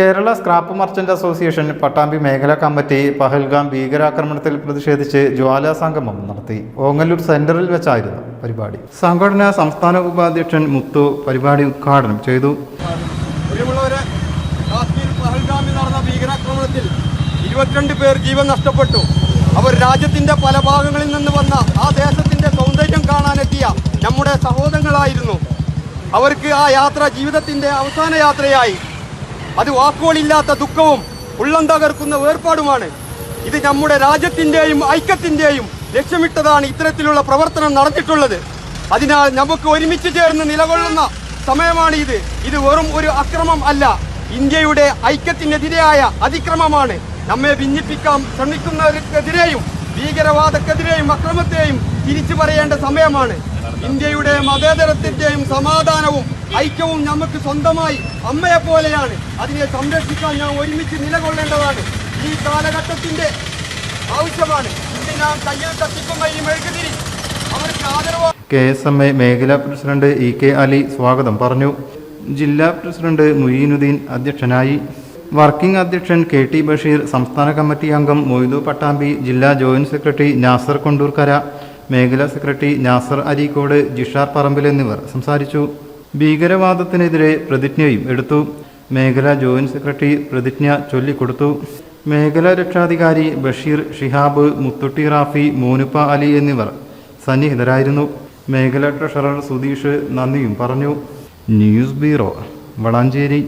Kerala scrap merchant association Pattambi മേഖലാ committee Pahalgam ഭീകരാക്രമണത്തിൽ പ്രതിഷേധിച്ച് ജ്വാലാ സംഗമം നടത്തി. ഓങ്ങല്ലൂർ സെന്ററിൽ വെച്ചായിരുന്നു പരിപാടി. സംഘടന സംസ്ഥാന ഉപാധ്യക്ഷൻ മുത്തു പരിപാടി ഉദ്ഘാടനം ചെയ്തു. നടന്ന ഇരുപത്തിരണ്ട് പേർ ജീവൻ നഷ്ടപ്പെട്ടു. അവർ രാജ്യത്തിന്റെ പല ഭാഗങ്ങളിൽ നിന്ന് വന്ന ആ ദേശത്തിന്റെ സൗന്ദര്യം കാണാനെത്തിയ നമ്മുടെ സഹോദരങ്ങളായിരുന്നു. അവർക്ക് ആ യാത്ര ജീവിതത്തിന്റെ അവസാന യാത്രയായി. അത് വാക്കുകളില്ലാത്ത ദുഃഖവും ഉള്ളം തകർക്കുന്ന വേർപാടുമാണ്. ഇത് നമ്മുടെ രാജ്യത്തിന്റെയും ഐക്യത്തിന്റെയും ലക്ഷ്യമിട്ടതാണ് ഇത്തരത്തിലുള്ള പ്രവർത്തനം നടന്നിട്ടുള്ളത്. അതിനാൽ നമുക്ക് ഒരുമിച്ച് ചേർന്ന് നിലകൊള്ളുന്ന സമയമാണ് ഇത് ഇത് വെറും ഒരു അക്രമം അല്ല. ഇന്ത്യയുടെ ഐക്യത്തിനെതിരെയായ അതിക്രമമാണ്. നമ്മെ ഭിന്നിപ്പിക്കാൻ ശ്രമിക്കുന്നവർക്കെതിരെയും ഭീകരവാദക്കെതിരെയും അക്രമത്തെയും തിരിച്ചു പറയേണ്ട സമയമാണ്. ഇന്ത്യയുടെ മതേതരത്തിന്റെയും സമാധാനവും ഐക്യവും നമുക്ക് സ്വന്തമായി അമ്മയെ പോലെയാണ്. അതിനെ സംരക്ഷിക്കാൻ ഞാൻ ഒരുമിച്ച് നിലകൊള്ളേണ്ടതാണ്. ഈ കാലഘട്ടത്തിന്റെ ആവശ്യമാണ്. ഇന്ന് നാം കയ്യിൽ ഈ മെഴുകുതിരി. അവർക്ക് ആദരവ് കെ എസ് എം എ മേഖലാ പ്രസിഡന്റ് ഇ കെ അലി സ്വാഗതം പറഞ്ഞു. ജില്ലാ പ്രസിഡന്റ് മുയീനുദ്ദീൻ അധ്യക്ഷനായി. വർക്കിംഗ് അധ്യക്ഷൻ കെ ടി ബഷീർ സംസ്ഥാന കമ്മിറ്റി അംഗം മൊയ്തു പട്ടാമ്പി ജില്ലാ ജോയിന്റ് സെക്രട്ടറി നാസർ കൊണ്ടൂർക്കര. മേഖലാ സെക്രട്ടറി നാസർ അരീക്കോട് ജിഷാർ പറമ്പിൽ എന്നിവർ സംസാരിച്ചു. ഭീകരവാദത്തിനെതിരെ പ്രതിജ്ഞയും എടുത്തു. മേഖലാ ജോയിന്റ് സെക്രട്ടറി പ്രതിജ്ഞ ചൊല്ലിക്കൊടുത്തു. മേഖലാ രക്ഷാധികാരി ബഷീർ ഷിഹാബ് മുത്തുട്ടി റാഫി മോനുപ്പ അലി എന്നിവർ സന്നിഹിതരായിരുന്നു. മേഖലാ ട്രഷറർ സുധീഷ് നന്ദിയും പറഞ്ഞു. News bureau Valanchery.